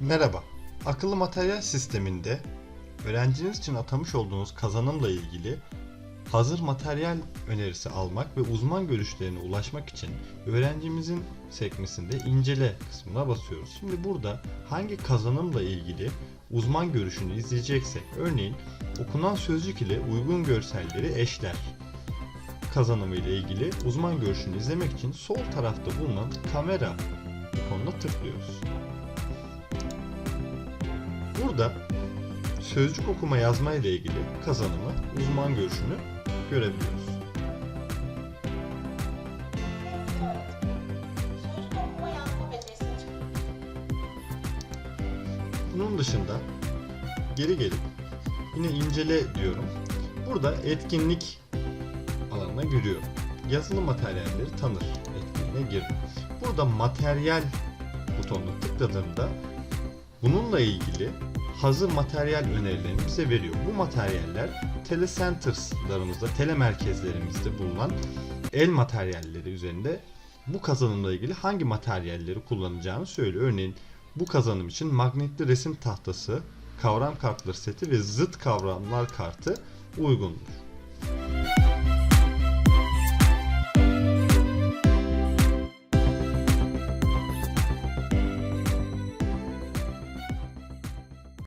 Merhaba. Akıllı materyal sisteminde öğrenciniz için atamış olduğunuz kazanımla ilgili hazır materyal önerisi almak ve uzman görüşlerine ulaşmak için öğrencimizin sekmesinde incele kısmına basıyoruz. Şimdi burada hangi kazanımla ilgili uzman görüşünü izleyeceksek, örneğin okunan sözcük ile uygun görselleri eşler kazanımı ile ilgili uzman görüşünü izlemek için sol tarafta bulunan kamera ikonuna tıklıyoruz. Burada sözcük okuma yazma ile ilgili kazanımı, uzman görüşünü görebiliyoruz. Bunun dışında geri gelip yine incele diyorum. Burada etkinlik alanına giriyorum. Yazılı materyalleri tanır etkinliğine girdim. Burada materyal butonuna tıkladığımda bununla ilgili hazır materyal önerilerini bize veriyor. Bu materyaller telecenters'larımızda, tele merkezlerimizde bulunan el materyalleri üzerinde bu kazanımla ilgili hangi materyalleri kullanacağını söylüyor. Örneğin bu kazanım için magnetli resim tahtası, kavram kartları seti ve zıt kavramlar kartı uygundur.